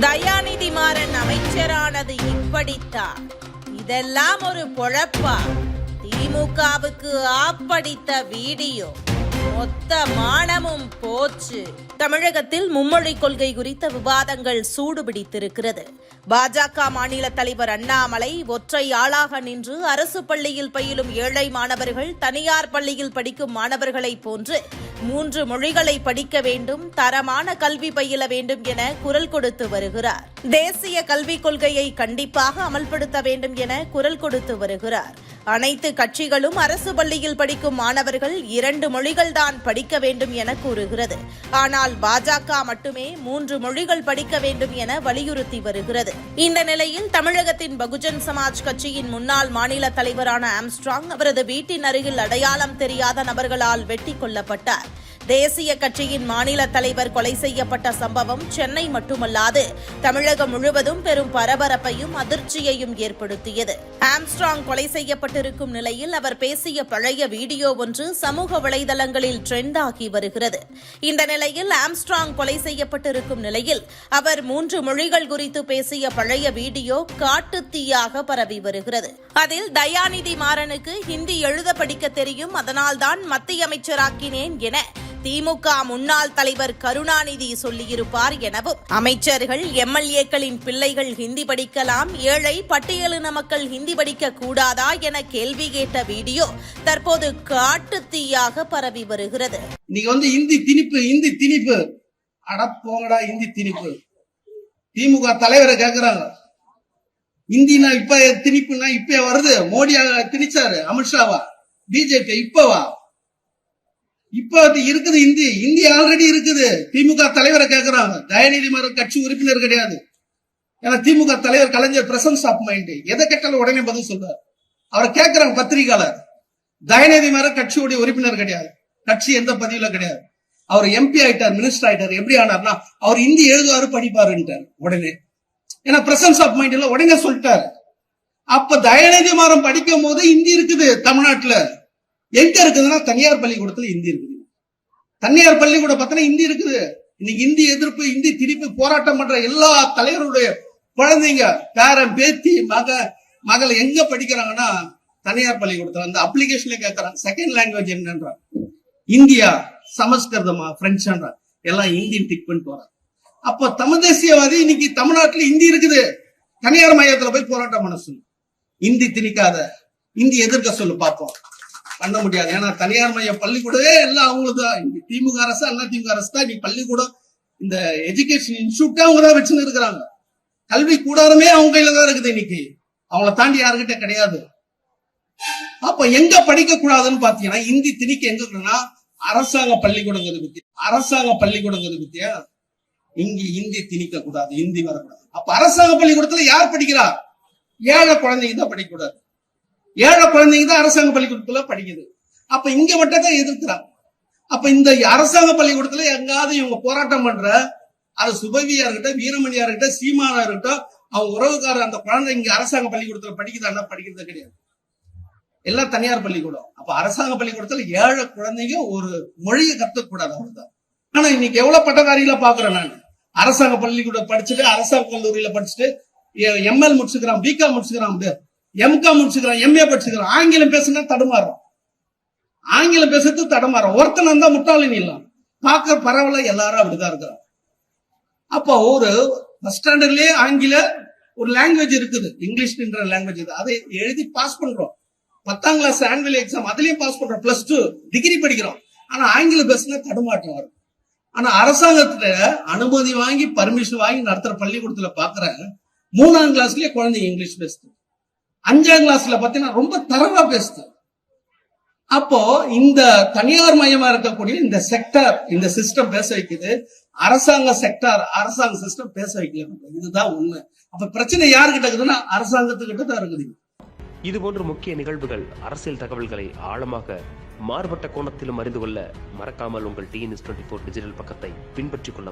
தயாநிதி மாறன் அமைச்சரானது இப்படித்தான். இதெல்லாம் ஒரு பொழப்பா? திமுகவுக்கு ஆப்படித்த வீடியோ. மொத்த மானமும் போச்சு. தமிழகத்தில் மும்மொழி கொள்கை குறித்த விவாதங்கள் சூடுபிடித்திருக்கிறது. பாஜக மாநில தலைவர் அண்ணாமலை ஒற்றை ஆளாக நின்று அரசு பள்ளியில் பயிலும் ஏழை மாணவர்கள் தனியார் பள்ளியில் படிக்கும் மாணவர்களைப் போன்று மூன்று மொழிகளை படிக்க வேண்டும் தரமான கல்வி பயில வேண்டும் என குரல் கொடுத்து வருகிறார். தேசிய கல்விக் கொள்கையை கண்டிப்பாக அமல்படுத்த வேண்டும் என குரல் கொடுத்து வருகிறார். அனைத்து கட்சிகளும் அரசு பள்ளியில் படிக்கும் மாணவர்கள் இரண்டு மொழிகள்தான் படிக்க வேண்டும் என கூறுகிறது. ஆனால் பாஜக மட்டுமே மூன்று மொழிகள் படிக்க வேண்டும் என வலியுறுத்தி வருகிறது. இந்த நிலையில் தமிழகத்தின் பகுஜன் சமாஜ் கட்சியின் முன்னாள் மாநில தலைவரான ஆம்ஸ்ட்ராங் அவரது வீட்டின் அருகில் அடையாளம் தெரியாத நபர்களால் வெட்டி கொல்லப்பட்டார். தேசிய கட்சியின் மாநில தலைவர் கொலை செய்யப்பட்ட சம்பவம் சென்னை மட்டுமல்லாது தமிழகம் முழுவதும் பெரும் பரபரப்பையும் அதிர்ச்சியையும் ஏற்படுத்தியது. ஆம்ஸ்ட்ராங் கொலை செய்யப்பட்டிருக்கும் நிலையில் அவர் பேசிய பழைய வீடியோ ஒன்று சமூக வலைதளங்களில் ட்ரெண்ட் ஆகி வருகிறது. இந்த நிலையில் ஆம்ஸ்ட்ராங் கொலை செய்யப்பட்டிருக்கும் நிலையில் அவர் மூன்று மொழிகள் குறித்து பேசிய பழைய வீடியோ காட்டுத்தீயாக பரவி வருகிறது. அதில் தயாநிதி மாறனுக்கு ஹிந்தி எழுத படிக்க தெரியும் அதனால்தான் மத்திய அமைச்சராக்கினேன் என திமுக முன்னாள் தலைவர் கருணாநிதி சொல்லியிருப்பார் எனவும் அமைச்சர்கள் எம்எல்ஏக்களின் பிள்ளைகள் ஹிந்தி படிக்கலாம் ஏழை பட்டியலின மக்கள் ஹிந்தி படிக்க கூடாதா என கேள்வி கேட்ட வீடியோ தற்போது காட்டு தீயாக பரவி வருகிறது. இன்னைக்கு வந்து இந்தி திணிப்பு இந்தி திணிப்பு. போங்கடா இந்தி திணிப்பு. திமுக தலைவரை கேக்குறாங்க. இந்தினா இப்ப திணிப்புனா இப்ப வருது. மோடி திணிச்சாரு அமித்ஷாவா பிஜேபி இப்பவா? இப்ப இருக்குது இந்தி. இந்தி ஆல்ரெடி இருக்குது. திமுக தலைவரை கேட்கிறாங்க தயநிதி மாறன் கட்சி உறுப்பினர் கிடையாது. ஏன்னா திமுக தலைவர் கலைஞர் பிரசன்ஸ் ஆஃப் மைண்ட். எதை கேட்டாலும் உடனே பதில் சொல்றாரு. அவரை கேட்கிறாங்க பத்திரிகையாளர். தயநிதி மாறன் கட்சியுடைய உறுப்பினர் கிடையாது. கட்சி எந்த பதிவுல கிடையாது. அவர் எம்பி ஆயிட்டார் மினிஸ்டர் ஆயிட்டார் எப்படி ஆனார்னா அவர் இந்தி எழுதுவாரு படிப்பாருன்ட்டார் உடனே. ஏன்னா பிரசன்ஸ் ஆஃப் மைண்ட் எல்லாம் உடனே சொல்லிட்டாரு. அப்ப தயநிதி மாறம் படிக்கும் போது இந்தி இருக்குது தமிழ்நாட்டுல. எங்க இருக்குதுன்னா தனியார் பள்ளிக்கூடத்துல இந்தி இருக்குது. தனியார் பள்ளிக்கூடம் பார்த்தா இந்தி இருக்குது. இன்னைக்கு இந்தி எதிர்ப்பு இந்தி திருப்பி போராட்டம் பண்ற எல்லா தலைவருடைய குழந்தைங்க பேரன் பேத்தி மக மகள் எங்க படிக்கிறாங்கன்னா தனியார் பள்ளிக்கூடத்துல அந்த அப்ளிகேஷன்ல கேட்கறாங்க செகண்ட் லாங்குவேஜ் என்னன்றாங்க இந்தியா சமஸ்கிருதமா பிரெஞ்சுன்றா எல்லாம் இந்தியன் டிக் பண்ணிட்டு வராங்க அப்ப தமிழ் தேசியவாதி இன்னைக்கு தமிழ்நாட்டுல இந்தி இருக்குது. தனியார் மையத்துல போய் போராட்டம் பண்ண சொல்லு. இந்தி திணிக்காத இந்தி எதிர்க்க சொல்லு பார்ப்போம். பண்ண முடியாது. ஏன்னா தனியார் மைய பள்ளிக்கூடவே எல்லாம் அவங்களுக்கு தான். இங்க திமுக அரசு அண்ணா திமுக அரசு தான். நீ பள்ளிக்கூடம் இந்த எஜுகேஷன் இன்ஸ்டியூட்டே அவங்க தான் வச்சுன்னு இருக்கிறாங்க. கல்வி கூடாரமே அவங்க கையில தான் இருக்குது இன்னைக்கு. அவங்கள தாண்டி யாருக்கிட்ட கிடையாது. அப்ப எங்க படிக்க கூடாதுன்னு பாத்தீங்கன்னா இந்தி திணிக்க எங்க இருக்குன்னா அரசாங்க பள்ளிக்கூடங்கிறது பத்தி. அரசாங்க பள்ளிக்கூடங்கிறது பத்தியா? இங்க இந்தி திணிக்க கூடாது இந்தி வரக்கூடாது. அப்ப அரசாங்க பள்ளிக்கூடத்துல யார் படிக்கிறா? ஏழை குழந்தைங்க தான் படிக்கக்கூடாது. ஏழை குழந்தைங்க தான் அரசாங்க பள்ளிக்கூடத்துல படிக்குது. அப்ப இங்க மட்டும் தான் எதிர்க்கிறாங்க. அப்ப இந்த அரசாங்க பள்ளிக்கூடத்துல எங்காவது இவங்க போராட்டம் பண்ற அது சுபவியா இருக்கட்டும் வீரமணியா இருக்கட்டும் சீமானா இருக்கட்டும் அவங்க உறவுக்காரர் அந்த குழந்தை இங்க அரசாங்க பள்ளிக்கூடத்துல படிக்குதான்னா படிக்கிறது கிடையாது. எல்லாம் தனியார் பள்ளிக்கூடம். அப்ப அரசாங்க பள்ளிக்கூடத்துல ஏழை குழந்தைங்க ஒரு மொழியை கத்துக்கூடாது அவ்வளவுதான் ஆனா இன்னைக்கு எவ்வளவு பட்டதாரிகள பாக்குறேன் நான். அரசாங்க பள்ளிக்கூடம் படிச்சுட்டு அரசாங்க கல்லூரியில படிச்சுட்டு எம்எல் முடிச்சுக்கிறான் பிகாம் முடிச்சுக்கிறான் எம்காம் முடிச்சுக்கிறான் எம்ஏ படிச்சுக்கிறான். ஆங்கிலம் பேசுனா தடுமாறும். ஆங்கிலம் பேசுறது தடுமாறும். ஒருத்தன் இருந்தா முட்டாளின் இல்லாம் பார்க்க பரவாயில்ல எல்லாரும் அப்படிதான் இருக்கிறான் அப்போ ஒரு ஃபர்ஸ்ட் ஸ்டாண்டர்ட்லயே ஆங்கில ஒரு லாங்குவேஜ் இருக்குது. இங்கிலீஷ்ன்ற லாங்குவேஜ் அதை எழுதி பாஸ் பண்றோம். பத்தாம் கிளாஸ் ஆனுவல் எக்ஸாம் அதுலயும் பாஸ் பண்றோம். பிளஸ் டூ டிகிரி படிக்கிறோம். ஆனா ஆங்கில பேசுனா தடுமாற்றம் வரும். ஆனா அரசாங்கத்துல அனுமதி வாங்கி பர்மிஷன் வாங்கி நடத்துற பள்ளிக்கூடத்துல பாக்குறேன் மூணாம் கிளாஸ்லயே குழந்தைங்க இங்கிலீஷ் பேசுது அஞ்சாம் கிளாஸ்ல பாத்தீங்கன்னா ரொம்ப தரவா பேசுது. அப்போ இந்த தனியார் மையமா இருக்கக்கூடிய இந்த செக்டர் இந்த சிஸ்டம் பேச வைக்குது. அரசாங்க செக்டார் அரசாங்க சிஸ்டம் பேச வைக்கல. இதுதான் உண்மை. அப்ப பிரச்சனை யாருகிட்ட இருக்குதுன்னா அரசாங்கத்துக்கிட்ட தான் இருக்குது இது. போன்ற முக்கிய நிகழ்வுகள் அரசியல் தகவல்களை ஆழமாக மாறுபட்ட கோணத்திலும் அறிந்து கொள்ள மறக்காமல் உங்கள் டிஎன்எஸ் டுவெண்ட்டி ஃபோர் டிஜிட்டல் பக்கத்தை பின்பற்றிக் கொள்ள